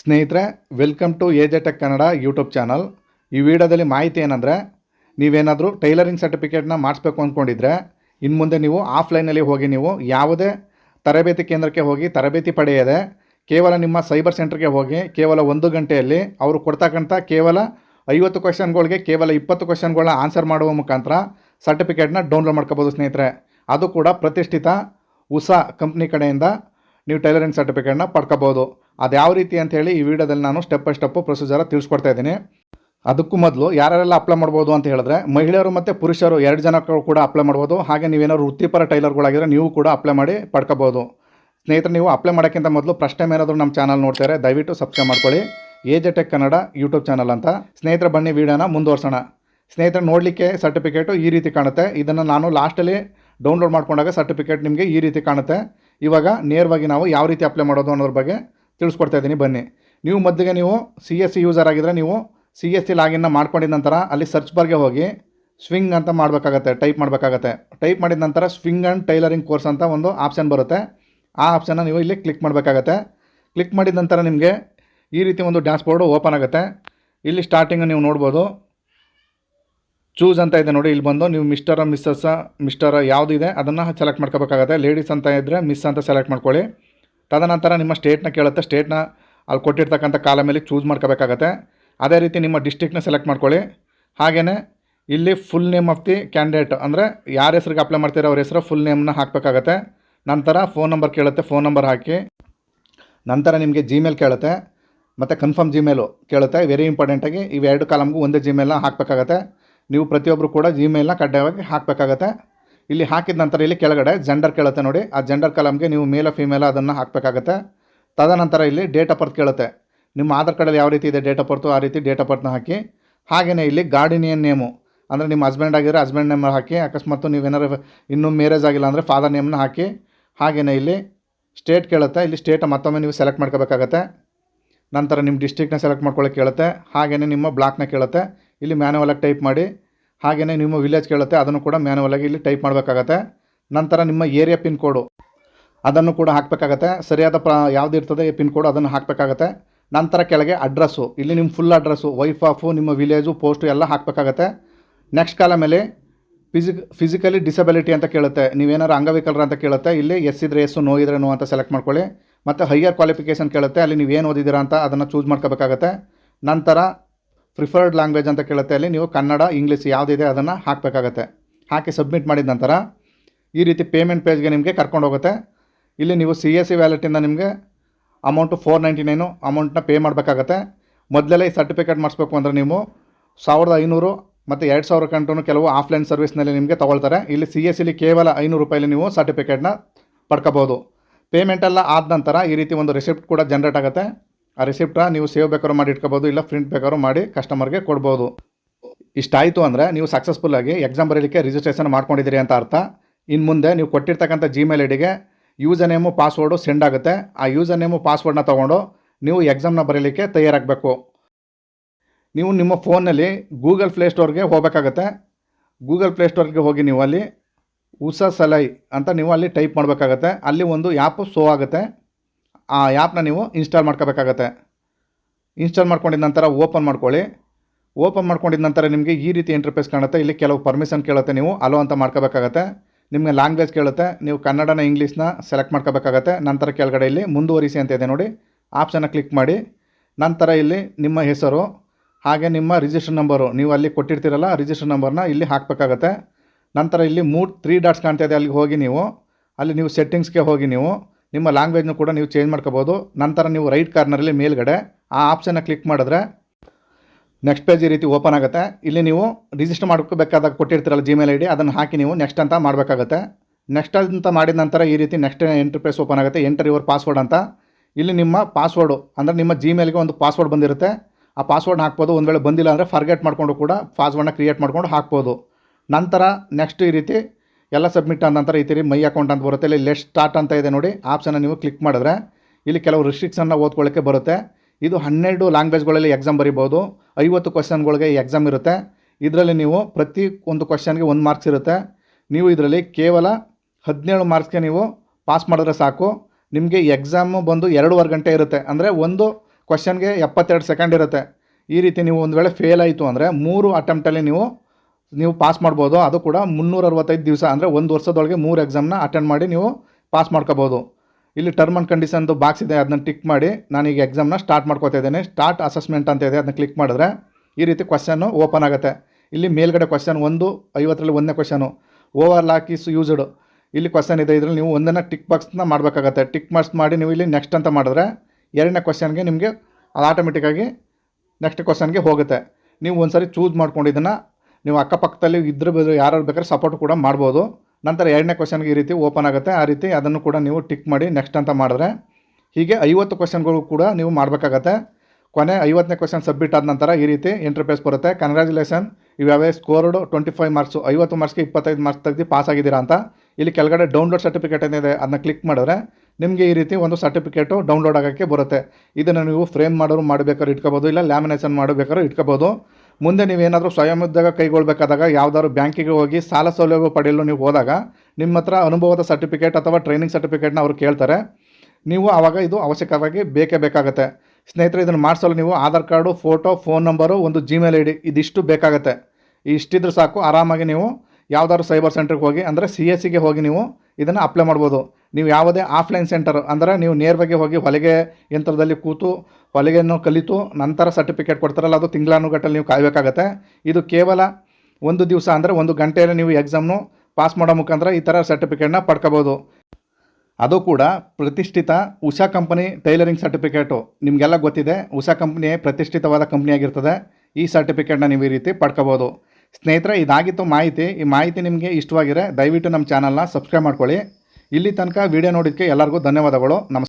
ಸ್ನೇಹಿತರೆ welcome to A J tech Kannada YouTube channel ಈ ವಿಡಿಯೋದಲ್ಲಿ ಮಾಹಿತಿ ಏನಂದರೆ, ನೀವೇನಾದರೂ ಟೈಲರಿಂಗ್ ಸರ್ಟಿಫಿಕೇಟ್ನ ಮಾಡಿಸ್ಬೇಕು ಅಂದ್ಕೊಂಡಿದ್ರೆ ಇನ್ನು ಮುಂದೆ ನೀವು ಆಫ್ಲೈನಲ್ಲಿ ಹೋಗಿ ನೀವು ಯಾವುದೇ ತರಬೇತಿ ಕೇಂದ್ರಕ್ಕೆ ಹೋಗಿ ತರಬೇತಿ ಪಡೆಯದೆ, ಕೇವಲ ನಿಮ್ಮ ಸೈಬರ್ ಸೆಂಟರ್ಗೆ ಹೋಗಿ, ಕೇವಲ ಒಂದು ಗಂಟೆಯಲ್ಲಿ ಅವರು ಕೊಡ್ತಕ್ಕಂಥ ಕೇವಲ ಐವತ್ತು ಕ್ವಶನ್ಗಳಿಗೆ ಕೇವಲ ಇಪ್ಪತ್ತು ಕ್ವಶನ್ಗಳನ್ನ ಆನ್ಸರ್ ಮಾಡುವ ಮುಖಾಂತರ ಸರ್ಟಿಫಿಕೇಟ್ನ ಡೌನ್ಲೋಡ್ ಮಾಡ್ಕೋಬೋದು ಸ್ನೇಹಿತರೆ. ಅದು ಕೂಡ ಪ್ರತಿಷ್ಠಿತ ಉಷಾ ಕಂಪ್ನಿ ಕಡೆಯಿಂದ ನೀವು ಟೈಲರಿಂಗ್ ಸರ್ಟಿಫಿಕೇಟ್ನ ಪಡ್ಕೋಬೋದು. ಅದು ಯಾವ ರೀತಿ ಅಂತ ಹೇಳಿ ಈ ವಿಡಿಯೋದಲ್ಲಿ ನಾನು ಸ್ಟೆಪ್ ಬೈ ಸ್ಟೆಪ್ಪು ಪ್ರೊಸೀಜರ ತಿಳಿಸ್ಕೊಡ್ತಾ ಇದ್ದೀನಿ. ಅದಕ್ಕೂ ಮೊದಲು ಯಾರೆಲ್ಲ ಅಪ್ಲೈ ಮಾಡ್ಬೋದು ಅಂತ ಹೇಳಿದ್ರೆ, ಮಹಿಳೆಯರು ಮತ್ತು ಪುರುಷರು ಎರಡು ಜನ ಕೂಡ ಅಪ್ಲೈ ಮಾಡ್ಬೋದು. ಹಾಗೆ ನೀವೇನಾದ್ರು ವೃತ್ತಿಪರ ಟೈಲರ್ಗಳಾಗಿದ್ರೆ ನೀವು ಕೂಡ ಅಪ್ಲೈ ಮಾಡಿ ಪಡ್ಕೋಬೋದು. ಸ್ನೇಹಿತರೆ, ನೀವು ಅಪ್ಲೈ ಮಾಡೋಕ್ಕಿಂತ ಮೊದಲು ಫಸ್ಟ್ ಟೈಮ್ ಏನಾದರೂ ನಮ್ಮ ಚಾನಲ್ ನೋಡ್ತಾರೆ ದಯವಿಟ್ಟು ಸಬ್ಸ್ಕ್ರೈಬ್ ಮಾಡ್ಕೊಳ್ಳಿ. A J tech Kannada YouTube channel ಅಂತ. ಸ್ನೇಹಿತರ, ಬನ್ನಿ ವಿಡಿಯೋನ ಮುಂದುವರ್ಸೋಣ. ಸ್ನೇಹಿತರೆ, ನೋಡಲಿಕ್ಕೆ ಸರ್ಟಿಫಿಕೇಟು ಈ ರೀತಿ ಕಾಣುತ್ತೆ. ಇದನ್ನು ನಾನು ಲಾಸ್ಟಲ್ಲಿ ಡೌನ್ಲೋಡ್ ಮಾಡ್ಕೊಂಡಾಗ ಸರ್ಟಿಫಿಕೇಟ್ ನಿಮಗೆ ಈ ರೀತಿ ಕಾಣುತ್ತೆ. ಇವಾಗ ನೇರವಾಗಿ ನಾವು ಯಾವ ರೀತಿ ಅಪ್ಲೈ ಮಾಡೋದು ಅನ್ನೋದ್ರ ಬಗ್ಗೆ ತಿಳಿಸ್ಕೊಡ್ತಾ ಇದ್ದೀನಿ. ಬನ್ನಿ. ನೀವು ಮೊದಲಿಗೆ ನೀವು ಸಿ ಎಸ್ ಸಿ ಯೂಸರ್ ಆಗಿದ್ದರೆ ನೀವು ಸಿ ಎಸ್ ಸಿ ಲಾಗಿನ್ನ ಮಾಡ್ಕೊಂಡಿದ ನಂತರ ಅಲ್ಲಿ ಸರ್ಚ್ ಬಾರ್ಗೆ ಹೋಗಿ ಸ್ವಿಂಗ್ ಅಂತ ಮಾಡಬೇಕಾಗತ್ತೆ ಟೈಪ್ ಮಾಡಬೇಕಾಗತ್ತೆ. ಟೈಪ್ ಮಾಡಿದ ನಂತರ ಸ್ವಿಂಗ್ ಆ್ಯಂಡ್ ಟೈಲರಿಂಗ್ ಕೋರ್ಸ್ ಅಂತ ಒಂದು ಆಪ್ಷನ್ ಬರುತ್ತೆ. ಆ ಆಪ್ಷನ್ನ ನೀವು ಇಲ್ಲಿ ಕ್ಲಿಕ್ ಮಾಡಬೇಕಾಗತ್ತೆ. ಕ್ಲಿಕ್ ಮಾಡಿದ ನಂತರ ನಿಮಗೆ ಈ ರೀತಿ ಒಂದು ಡ್ಯಾನ್ಸ್ ಬೋರ್ಡು ಓಪನ್ ಆಗುತ್ತೆ. ಇಲ್ಲಿ ಸ್ಟಾರ್ಟಿಂಗ್ ನೀವು ನೋಡ್ಬೋದು. ಚೂಸ್ ಅಂತ ಇದೆ ನೋಡಿ, ಇಲ್ಲಿ ಬಂದು ನೀವು ಮಿಸ್ಟರ, ಮಿಸ್ಸಸ್, ಮಿಸ್ಟರ ಯಾವುದಿದೆ ಅದನ್ನು ಸೆಲೆಕ್ಟ್ ಮಾಡ್ಕೋಬೇಕಾಗತ್ತೆ. ಲೇಡೀಸ್ ಅಂತ ಇದ್ದರೆ ಮಿಸ್ ಅಂತ ಸೆಲೆಕ್ಟ್ ಮಾಡ್ಕೊಳ್ಳಿ. ತದನಂತರ ನಿಮ್ಮ ಸ್ಟೇಟ್ನ ಕೇಳುತ್ತೆ. ಸ್ಟೇಟ್ನ ಅಲ್ಲಿ ಕೊಟ್ಟಿರ್ತಕ್ಕಂಥ ಮೇಲೆ ಚೂಸ್ ಮಾಡ್ಕೋಬೇಕಾಗತ್ತೆ. ಅದೇ ರೀತಿ ನಿಮ್ಮ ಡಿಸ್ಟಿಕ್ನ ಸೆಲೆಕ್ಟ್ ಮಾಡ್ಕೊಳ್ಳಿ. ಹಾಗೆಯೇ ಇಲ್ಲಿ full name of the candidate ಅಂದರೆ ಯಾರ ಹೆಸ್ರಿಗೆ ಅಪ್ಲೈ ಮಾಡ್ತೀರೋ, ಅವ್ರ ಹೆಸರು ಫುಲ್ ನೇಮ್ನ ಹಾಕಬೇಕಾಗತ್ತೆ. ನಂತರ ಫೋನ್ ನಂಬರ್ ಕೇಳುತ್ತೆ ಫೋನ್ ನಂಬರ್ ಹಾಕಿ. ನಂತರ ನಿಮಗೆ ಜಿಮೇಲ್ ಕೇಳುತ್ತೆ. ಮತ್ತು ಕನ್ಫರ್ಮ್ ಜಿಮೇಲು ಕೇಳುತ್ತೆ. ವೆರಿ ಇಂಪಾರ್ಟೆಂಟಾಗಿ ಇವೆರಡು ಕಾಲಮ್ಗೂ ಒಂದೇ ಜಿಮೇಲ್ನ ಹಾಕಬೇಕಾಗತ್ತೆ. ನೀವು ಪ್ರತಿಯೊಬ್ಬರು ಕೂಡ ಜಿಮೇಲ್ನ ಕಡ್ಡಾಯವಾಗಿ ಹಾಕಬೇಕಾಗತ್ತೆ. ಇಲ್ಲಿ ಹಾಕಿದ ನಂತರ ಇಲ್ಲಿ ಕೆಳಗಡೆ ಜೆಂಡರ್ ಕೇಳುತ್ತೆ ನೋಡಿ. ಆ ಜೆಂಡರ್ ಕಲಮ್ಗೆ ನೀವು ಮೇಲ ಫಿಮೇಲ ಅದನ್ನು ಹಾಕಬೇಕಾಗತ್ತೆ. ತದನಂತರ ಇಲ್ಲಿ ಡೇಟ್ ಆಫ್ ಬರ್ತ್ ಕೇಳುತ್ತೆ. ನಿಮ್ಮ ಆಧಾರ್ ಕಾರ್ಡಲ್ಲಿ ಯಾವ ರೀತಿ ಇದೆ ಡೇಟ್ ಆಫ್ ಬರ್ತು ಆ ರೀತಿ ಡೇಟ್ ಆಫ್ ಬರ್ತ್ನ ಹಾಕಿ. ಹಾಗೆಯೇ ಇಲ್ಲಿ ಗಾರ್ಡಿನಿಯನ್ ನೇಮು ಅಂದರೆ ನಿಮ್ಮ ಹಸ್ಬೆಂಡ್ ಆಗಿದ್ರೆ ಹಸ್ಬೆಂಡ್ ನೇಮ್ ಹಾಕಿ. ಅಕಸ್ಮಾತ್ ನೀವೇನಾದ್ರು ಇನ್ನೂ ಮ್ಯಾರೇಜ್ ಆಗಿಲ್ಲ ಅಂದರೆ ಫಾದರ್ ನೇಮ್ನ ಹಾಕಿ. ಹಾಗೆಯೇ ಇಲ್ಲಿ ಸ್ಟೇಟ್ ಕೇಳುತ್ತೆ. ಇಲ್ಲಿ ಸ್ಟೇಟ್ ಮತ್ತೊಮ್ಮೆ ನೀವು ಸೆಲೆಕ್ಟ್ ಮಾಡ್ಕೋಬೇಕಾಗತ್ತೆ. ನಂತರ ನಿಮ್ಮ ಡಿಸ್ಟಿಕ್ನ ಸೆಲೆಕ್ಟ್ ಮಾಡ್ಕೊಳ್ಳೋಕೆ ಕೇಳುತ್ತೆ. ಹಾಗೆಯೇ ನಿಮ್ಮ ಬ್ಲಾಕ್ನ ಕೇಳುತ್ತೆ. ಇಲ್ಲಿ ಮ್ಯಾನುವಲಾಗಿ ಟೈಪ್ ಮಾಡಿ. ಹಾಗೆಯೇ ನಿಮ್ಮ ವಿಲೇಜ್ ಕೇಳುತ್ತೆ, ಅದನ್ನು ಕೂಡ ಮ್ಯಾನುವಲಾಗಿ ಇಲ್ಲಿ ಟೈಪ್ ಮಾಡಬೇಕಾಗತ್ತೆ. ನಂತರ ನಿಮ್ಮ ಏರಿಯಾ ಪಿನ್ ಕೋಡು ಅದನ್ನು ಕೂಡ ಹಾಕಬೇಕಾಗತ್ತೆ. ಸರಿಯಾದ ಪ್ರ, ಯಾವ್ದು ಇರ್ತದೆ ಪಿನ್ ಕೋಡ್ ಅದನ್ನು ಹಾಕಬೇಕಾಗತ್ತೆ. ನಂತರ ಕೆಳಗೆ ಅಡ್ರೆಸ್ಸು ಇಲ್ಲಿ ನಿಮ್ಮ ಫುಲ್ ಅಡ್ರೆಸ್ಸು ವೈಫ್ ಆಫು ನಿಮ್ಮ ವಿಲೇಜು ಪೋಸ್ಟು ಎಲ್ಲ ಹಾಕಬೇಕಾಗತ್ತೆ. ನೆಕ್ಸ್ಟ್ ಕಾಲ ಮೇಲೆ ಫಿಸಿಕ್ ಫಿಸಿಕಲಿ ಡಿಸಬಿಲಿಟಿ ಅಂತ ಕೇಳುತ್ತೆ. ನೀವೇನಾರು ಅಂಗವಿಕಲರ ಅಂತ ಕೇಳುತ್ತೆ, ಇಲ್ಲಿ ಎಸ್ ಇದ್ರೆ ಎಸ್ಸು ನೋ ಇದ್ರೆ ನೋ ಅಂತ ಸೆಲೆಕ್ಟ್ ಮಾಡ್ಕೊಳ್ಳಿ. ಮತ್ತು ಹೈಯರ್ ಕ್ವಾಲಿಫಿಕೇಷನ್ ಕೇಳುತ್ತೆ, ಅಲ್ಲಿ ನೀವು ಏನು ಓದಿದ್ದೀರಾ ಅಂತ ಅದನ್ನು ಚೂಸ್ ಮಾಡ್ಕೋಬೇಕಾಗತ್ತೆ. ನಂತರ ಪ್ರಿಫರ್ಡ್ ಲ್ಯಾಂಗ್ವೇಜ್ ಅಂತ ಕೇಳುತ್ತೆ ಅಲ್ಲಿ. ನೀವು ಕನ್ನಡ, ಇಂಗ್ಲೀಷ್ ಯಾವುದಿದೆ ಅದನ್ನು ಹಾಕಬೇಕಾಗತ್ತೆ. ಹಾಕಿ ಸಬ್ಮಿಟ್ ಮಾಡಿದ ನಂತರ ಈ ರೀತಿ ಪೇಮೆಂಟ್ ಪೇಜ್ಗೆ ನಿಮಗೆ ಕರ್ಕೊಂಡು ಹೋಗುತ್ತೆ. ಇಲ್ಲಿ ನೀವು ಸಿ ಎಸ್ ಸಿ ವ್ಯಾಲೆಟಿಂದ ನಿಮಗೆ ಅಮೌಂಟು ಫೋರ್ ನೈಂಟಿ ನೈನು ಅಮೌಂಟನ್ನ ಪೇ ಮಾಡಬೇಕಾಗತ್ತೆ. ಮೊದಲೆಲ್ಲ ಈ ಸರ್ಟಿಫಿಕೇಟ್ ಮಾಡಿಸ್ಬೇಕು ಅಂದರೆ ನೀವು ಸಾವಿರದ ಐನೂರು ಮತ್ತು ಎರಡು ಸಾವಿರ ಕಂಟೂ ಕೆಲವು ಆಫ್ಲೈನ್ ಸರ್ವಿಸ್ನಲ್ಲಿ ನಿಮಗೆ ತೊಗೊಳ್ತಾರೆ. ಇಲ್ಲಿ ಸಿ ಎಸ್ ಸಿಲಿ ಕೇವಲ ಐನೂರು ರೂಪಾಯಿಲಿ ನೀವು ಸರ್ಟಿಫಿಕೇಟ್ನ ಪಡ್ಕೋಬೋದು. ಪೇಮೆಂಟ್ ಎಲ್ಲ ಆದ ನಂತರ ಈ ರೀತಿ ಒಂದು ರಿಸಿಪ್ಟ್ ಕೂಡ ಜನ್ರೇಟ್ ಆಗುತ್ತೆ. ಆ ರಿಸಿಪ್ಟ ನೀವು ಸೇವ್ ಬೇಕಾದ್ರೂ ಮಾಡಿ ಇಟ್ಕೋಬೋದು, ಇಲ್ಲ ಪ್ರಿಂಟ್ ಬೇಕಾದ್ರೂ ಮಾಡಿ ಕಸ್ಟಮರ್ಗೆ ಕೊಡ್ಬೋದು. ಇಷ್ಟಾಯಿತು ಅಂದರೆ ನೀವು ಸಕ್ಸಸ್ಫುಲ್ಲಾಗಿ ಎಕ್ಸಾಮ್ ಬರೀಲಿಕ್ಕೆ ರಿಜಿಸ್ಟ್ರೇಷನ್ ಮಾಡ್ಕೊಂಡಿದ್ದೀರಿ ಅಂತ ಅರ್ಥ. ಇನ್ನು ಮುಂದೆ ನೀವು ಕೊಟ್ಟಿರ್ತಕ್ಕಂಥ ಜಿಮೇಲ್ ಐಡಿಗೆ ಯೂಸರ್ ನೇಮು ಪಾಸ್ವರ್ಡು ಸೆಂಡ್ ಆಗುತ್ತೆ. ಆ ಯೂಸರ್ ನೇಮು ಪಾಸ್ವರ್ಡ್ನ ತೊಗೊಂಡು ನೀವು ಎಕ್ಸಾಮ್ನ ಬರೀಲಿಕ್ಕೆ ತಯಾರಾಗಬೇಕು. ನೀವು ನಿಮ್ಮ ಫೋನಲ್ಲಿ ಗೂಗಲ್ ಪ್ಲೇಸ್ಟೋರ್ಗೆ ಹೋಗಬೇಕಾಗತ್ತೆ. ಗೂಗಲ್ ಪ್ಲೇಸ್ಟೋರ್ಗೆ ಹೋಗಿ ನೀವು ಅಲ್ಲಿ ಉಸ ಸಲೈ ಅಂತ ನೀವು ಅಲ್ಲಿ ಟೈಪ್ ಮಾಡಬೇಕಾಗತ್ತೆ. ಅಲ್ಲಿ ಒಂದು ಆ್ಯಪ್ ಶೋ ಆಗುತ್ತೆ. ಆ ಆ್ಯಪ್ನ ನೀವು ಇನ್ಸ್ಟಾಲ್ ಮಾಡ್ಕೋಬೇಕಾಗತ್ತೆ. ಇನ್ಸ್ಟಾಲ್ ಮಾಡ್ಕೊಂಡಿದ ನಂತರ ಓಪನ್ ಮಾಡ್ಕೊಳ್ಳಿ. ಓಪನ್ ಮಾಡ್ಕೊಂಡಿದ ನಂತರ ನಿಮಗೆ ಈ ರೀತಿ ಇಂಟರ್ಫೇಸ್ ಕಾಣುತ್ತೆ. ಇಲ್ಲಿ ಕೆಲವು ಪರ್ಮಿಷನ್ ಕೇಳುತ್ತೆ ನೀವು. ಅಲೋ ಅಂತ ಮಾಡ್ಕೋಬೇಕಾಗತ್ತೆ. ನಿಮಗೆ ಲ್ಯಾಂಗ್ವೇಜ್ ಕೇಳುತ್ತೆ. ನೀವು ಕನ್ನಡನ, ಇಂಗ್ಲೀಷ್ನ ಸೆಲೆಕ್ಟ್ ಮಾಡ್ಕೋಬೇಕಾಗತ್ತೆ. ನಂತರ ಕೆಳಗಡೆ ಇಲ್ಲಿ ಮುಂದುವರಿಸಿ ಅಂತ ಇದೆ ನೋಡಿ. ಆಪ್ಷನ್ನ ಕ್ಲಿಕ್ ಮಾಡಿ. ನಂತರ ಇಲ್ಲಿ ನಿಮ್ಮ ಹೆಸರು, ಹಾಗೆ ನಿಮ್ಮ ರಿಜಿಸ್ಟರ್ ನಂಬರು. ನೀವು ಅಲ್ಲಿ ಕೊಟ್ಟಿರ್ತೀರಲ್ಲ ರಿಜಿಸ್ಟರ್ ನಂಬರ್ನ ಇಲ್ಲಿ ಹಾಕಬೇಕಾಗತ್ತೆ. ನಂತರ ಇಲ್ಲಿ ಮೂರು ತ್ರೀ ಡಾಟ್ಸ್ ಕಾಣ್ತಾ ಇದೆ. ಅಲ್ಲಿಗೆ ಹೋಗಿ ನೀವು. ಅಲ್ಲಿ ನೀವು ಸೆಟ್ಟಿಂಗ್ಸ್ಗೆ ಹೋಗಿ ನೀವು. ನಿಮ್ಮ ಲ್ಯಾಂಗ್ವೇಜ್ನು ಕೂಡ ನೀವು ಚೇಂಜ್ ಮಾಡ್ಕೋಬೋದು. ನಂತರ ನೀವು ರೈಟ್ ಕಾರ್ನರಲ್ಲಿ ಮೇಲ್ಗಡೆ ಆ ಆಪ್ಷನ್ನ ಕ್ಲಿಕ್ ಮಾಡಿದ್ರೆ ನೆಕ್ಸ್ಟ್ ಪೇಜ್ ಈ ರೀತಿ ಓಪನ್ ಆಗುತ್ತೆ. ಇಲ್ಲಿ ನೀವು ರಿಜಿಸ್ಟರ್ ಮಾಡ್ಕೋಬೇಕಾದಾಗ ಕೊಟ್ಟಿರ್ತೀರಲ್ಲ ಜಿಮೇಲ್ ಐ ಡಿ ಅದನ್ನು ಹಾಕಿ ನೀವು ನೆಕ್ಸ್ಟ್ ಅಂತ ಮಾಡಬೇಕಾಗತ್ತೆ. ನೆಕ್ಸ್ಟ್ ಅಂತ ಮಾಡಿದ ನಂತರ ಈ ರೀತಿ ನೆಕ್ಸ್ಟ್ ಎಂಟರ್ಪೇಸ್ ಓಪನ್ ಆಗುತ್ತೆ. ಎಂಟರ್ ಯುವರ್ ಪಾಸ್ವರ್ಡ್ ಅಂತ. ಇಲ್ಲಿ ನಿಮ್ಮ ಪಾಸ್ವರ್ಡು ಅಂದರೆ ನಿಮ್ಮ ಜಿಮೇಲ್ಗೆ ಒಂದು ಪಾಸ್ವರ್ಡ್ ಬಂದಿರುತ್ತೆ. ಆ ಪಾಸ್ವರ್ಡ್ ಹಾಕ್ಬೋದು. ಒಂದು ವೇಳೆ ಬಂದಿಲ್ಲ ಅಂದರೆ ಫರ್ಗೆಟ್ ಮಾಡಿಕೊಂಡು ಕೂಡ ಪಾಸ್ವರ್ಡ್ನ ಕ್ರಿಯೇಟ್ ಮಾಡ್ಕೊಂಡು ಹಾಕ್ಬೋದು. ನಂತರ ನೆಕ್ಸ್ಟ್ ಈ ರೀತಿ ಎಲ್ಲ ಸಬ್ಮಿಟ್ ಆದ ನಂತರ ಈ ರೀತಿ ಮೈ ಅಕೌಂಟ್ ಅಂತ ಬರುತ್ತೆ. ಇಲ್ಲಿ ಲೆಟ್ ಸ್ಟಾರ್ಟ್ ಅಂತ ಇದೆ ನೋಡಿ. ಆಪ್ಷನ್ನ ನೀವು ಕ್ಲಿಕ್ ಮಾಡಿದ್ರೆ ಇಲ್ಲಿ ಕೆಲವು ರಿಸ್ಟ್ರಿಕ್ಷನ್ನ ಓದ್ಕೊಳ್ಳೋಕ್ಕೆ ಬರುತ್ತೆ. ಇದು ಹನ್ನೆರಡು ಲ್ಯಾಂಗ್ವೇಜ್ಗಳಲ್ಲಿ ಎಕ್ಸಾಮ್ ಬರಿಬೋದು. ಐವತ್ತು ಕ್ವಶನ್ಗಳಿಗೆ ಎಕ್ಸಾಮ್ ಇರುತ್ತೆ. ಇದರಲ್ಲಿ ನೀವು ಪ್ರತಿ ಒಂದು ಕ್ವಶನ್ಗೆ ಒಂದು ಮಾರ್ಕ್ಸ್ ಇರುತ್ತೆ. ನೀವು ಇದರಲ್ಲಿ ಕೇವಲ ಹದಿನೇಳು ಮಾರ್ಕ್ಸ್ಗೆ ನೀವು ಪಾಸ್ ಮಾಡಿದ್ರೆ ಸಾಕು. ನಿಮಗೆ ಎಕ್ಸಾಮು ಬಂದು ಎರಡೂವರೆ ಗಂಟೆ ಇರುತ್ತೆ. ಅಂದರೆ ಒಂದು ಕ್ವಶನ್ಗೆ ಎಪ್ಪತ್ತೆರಡು ಸೆಕೆಂಡ್ ಇರುತ್ತೆ. ಈ ರೀತಿ ನೀವು ಒಂದು ವೇಳೆ ಫೇಲ್ ಆಯಿತು ಅಂದರೆ ಮೂರು ಅಟೆಂಪ್ಟಲ್ಲಿ ನೀವು ನೀವು ಪಾಸ್ ಮಾಡ್ಬೋದು. ಅದು ಕೂಡ ಮುನ್ನೂರ ಅರವತ್ತೈದು ದಿವಸ ಅಂದರೆ ಒಂದು ವರ್ಷದೊಳಗೆ ಮೂರು ಎಕ್ಸಾಮ್ನ ಅಟೆಂಡ್ ಮಾಡಿ ನೀವು ಪಾಸ್ ಮಾಡ್ಕೋಬೋದು. ಇಲ್ಲಿ ಟರ್ಮ್ ಆ್ಯಂಡ್ ಕಂಡೀಷನ್ದು ಬಾಕ್ಸ್ ಇದೆ ಅದನ್ನ ಟಿಕ್ ಮಾಡಿ ನಾನು ಈಗ ಎಕ್ಸಾಮ್ನ ಸ್ಟಾರ್ಟ್ ಮಾಡ್ಕೋತಾ ಇದ್ದೇನೆ. ಸ್ಟಾರ್ಟ್ ಅಸೆಸ್ಮೆಂಟ್ ಅಂತ ಇದೆ ಅದನ್ನ ಕ್ಲಿಕ್ ಮಾಡಿದ್ರೆ ಈ ರೀತಿ ಕ್ವಶನ್ನು ಓಪನ್ ಆಗುತ್ತೆ. ಇಲ್ಲಿ ಮೇಲ್ಗಡೆ ಕ್ವಶನ್ ಒಂದು, ಐವತ್ತರಲ್ಲಿ ಒಂದನೇ question over lock is used ಇಲ್ಲಿ ಕ್ವಶನ್ ಇದೆ, ಇದರಲ್ಲಿ ನೀವು ಒಂದನ್ನು ಟಿಕ್ ಬಾಕ್ಸ್ನ ಮಾಡಬೇಕಾಗತ್ತೆ. ಟಿಕ್ ಮಾರ್ಕ್ಸ್ ಮಾಡಿ ನೀವು ಇಲ್ಲಿ ನೆಕ್ಸ್ಟ್ ಅಂತ ಮಾಡಿದ್ರೆ ಎರಡನೇ ಕ್ವಶನ್ಗೆ ನಿಮಗೆ ಅದು ಆಟೋಮೆಟಿಕ್ಕಾಗಿ ನೆಕ್ಸ್ಟ್ ಕ್ವಶನ್ಗೆ ಹೋಗುತ್ತೆ. ನೀವು ಒಂದ್ಸರಿ ಚೂಸ್ ಮಾಡ್ಕೊಂಡು ಇದನ್ನು ನೀವು ಅಕ್ಕಪಕ್ಕದಲ್ಲಿ ಇದ್ರ ಬದಲು ಯಾರು ಬೇಕಾದ್ರೆ ಸಪೋರ್ಟ್ ಕೂಡ ಮಾಡ್ಬೋದು. ನಂತರ ಎರಡನೇ ಕ್ವಶನ್ಗೆ ಈ ರೀತಿ ಓಪನ್ ಆಗುತ್ತೆ. ಆ ರೀತಿ ಅದನ್ನು ಕೂಡ ನೀವು ಟಿಕ್ ಮಾಡಿ ನೆಕ್ಸ್ಟ್ ಅಂತ ಮಾಡಿದ್ರೆ ಹೀಗೆ ಐವತ್ತು ಕ್ವಶನ್ಗಳು ಕೂಡ ನೀವು ಮಾಡಬೇಕಾಗತ್ತೆ. ಕೊನೆ ಐವತ್ತನೇ ಕ್ವಶನ್ ಸಬ್ಮಿಟ್ ಆದ ನಂತರ ಈ ರೀತಿ ಇಂಟರ್ಫೇಸ್ ಬರುತ್ತೆ. Congratulation you have scored scored twenty five marks ಐವತ್ತು ಮಾರ್ಕ್ಸ್ಗೆ ಇಪ್ಪತ್ತೈದು ಮಾರ್ಕ್ಸ್ ತೆಗೆದು ಪಾಸ್ ಆಗಿದ್ದೀರಾ ಅಂತ. ಇಲ್ಲಿ ಕೆಳಗಡೆ ಡೌನ್ಲೋಡ್ ಸರ್ಟಿಫಿಕೇಟ್ ಏನಿದೆ ಅದನ್ನ ಕ್ಲಿಕ್ ಮಾಡಿದ್ರೆ ನಿಮಗೆ ಈ ರೀತಿ ಒಂದು ಸರ್ಟಿಫಿಕೇಟು ಡೌನ್ಲೋಡ್ ಆಗೋಕ್ಕೆ ಬರುತ್ತೆ. ಇದನ್ನು ನೀವು ಫ್ರೇಮ್ ಮಾಡೋರು ಮಾಡಬೇಕಾದ್ರೆ ಇಟ್ಕೋಬೋದು, ಇಲ್ಲ ಲ್ಯಾಮಿನೇಷನ್ ಮಾಡಬೇಕಾದ್ರೂ ಇಟ್ಕೋಬೋದು. ಮುಂದೆ ನೀವೇನಾದರೂ ಸ್ವಯಂ ಉದ್ಯೋಗ ಕೈಗೊಳ್ಳಬೇಕಾದಾಗ ಯಾವುದಾದ್ರು ಬ್ಯಾಂಕಿಗೆ ಹೋಗಿ ಸಾಲ ಸೌಲಭ್ಯ ಪಡೆಯಲು ನೀವು ಹೋದಾಗ ನಿಮ್ಮ ಹತ್ರ ಅನುಭವದ ಸರ್ಟಿಫಿಕೇಟ್ ಅಥವಾ ಟ್ರೈನಿಂಗ್ ಸರ್ಟಿಫಿಕೇಟ್ನ ಅವರು ಕೇಳ್ತಾರೆ. ನೀವು ಆವಾಗ ಇದು ಅವಶ್ಯಕವಾಗಿ ಬೇಕೇ ಬೇಕಾಗುತ್ತೆ. ಸ್ನೇಹಿತರೆ, ಇದನ್ನು ಮಾಡಿಸಲು ನೀವು Aadhaar card, photo, phone number, ಒಂದು ಜಿಮೇಲ್ ಐ ಡಿ ಇದಿಷ್ಟು ಬೇಕಾಗುತ್ತೆ. ಇಷ್ಟಿದ್ರೆ ಸಾಕು, ಆರಾಮಾಗಿ ನೀವು ಯಾವ್ದಾದ್ರು ಸೈಬರ್ ಸೆಂಟ್ರಿಗೆ ಹೋಗಿ, ಅಂದರೆ ಸಿ ಎಸ್ ಸಿಗೆ ಹೋಗಿ ನೀವು ಇದನ್ನು ಅಪ್ಲೈ ಮಾಡ್ಬೋದು. ನೀವು ಯಾವುದೇ ಆಫ್ಲೈನ್ ಸೆಂಟರ್, ಅಂದರೆ ನೀವು ನೇರವಾಗಿ ಹೋಗಿ ಹೊಲಿಗೆ ಯಂತ್ರದಲ್ಲಿ ಕೂತು ಹೊಲಿಗೆಯನ್ನು ಕಲಿತು ನಂತರ ಸರ್ಟಿಫಿಕೇಟ್ ಕೊಡ್ತಾರಲ್ಲ, ಅದು ತಿಂಗಳಾನುಗಟ್ಟಲ್ಲಿ ನೀವು ಕಾಯಬೇಕಾಗತ್ತೆ. ಇದು ಕೇವಲ ಒಂದು ದಿವಸ ಅಂದರೆ ಒಂದು ಗಂಟೆಯಲ್ಲಿ ನೀವು ಎಕ್ಸಾಮ್ನು ಪಾಸ್ ಮಾಡೋ ಮುಖಾಂತರ ಈ ಥರ ಸರ್ಟಿಫಿಕೇಟ್ನ ಪಡ್ಕೋಬೋದು. ಅದು ಕೂಡ ಪ್ರತಿಷ್ಠಿತ ಉಷಾ ಕಂಪನಿ ಟೈಲರಿಂಗ್ ಸರ್ಟಿಫಿಕೇಟು ನಿಮಗೆಲ್ಲ ಗೊತ್ತಿದೆ, ಉಷಾ ಕಂಪ್ನಿ ಪ್ರತಿಷ್ಠಿತವಾದ ಕಂಪ್ನಿಯಾಗಿರ್ತದೆ ಈ ಸರ್ಟಿಫಿಕೇಟ್ನ ನೀವು ಈ ರೀತಿ ಪಡ್ಕೋಬೋದು. ಸ್ನೇಹಿತರೆ, ಇದಾಗಿತ್ತು ಮಾಹಿತಿ. ಈ ಮಾಹಿತಿ ನಿಮಗೆ ಇಷ್ಟವಾಗಿರೆ ದಯವಿಟ್ಟು ನಮ್ಮ ಚಾನಲ್ನ ಸಬ್ಸ್ಕ್ರೈಬ್ ಮಾಡ್ಕೊಳ್ಳಿ. ಇಲ್ಲಿ ತನಕ ವಿಡಿಯೋ ನೋಡಿದ್ದಕ್ಕೆ ಎಲ್ಲರಿಗೂ ಧನ್ಯವಾದಗಳು. ನಮಸ್ಕಾರ.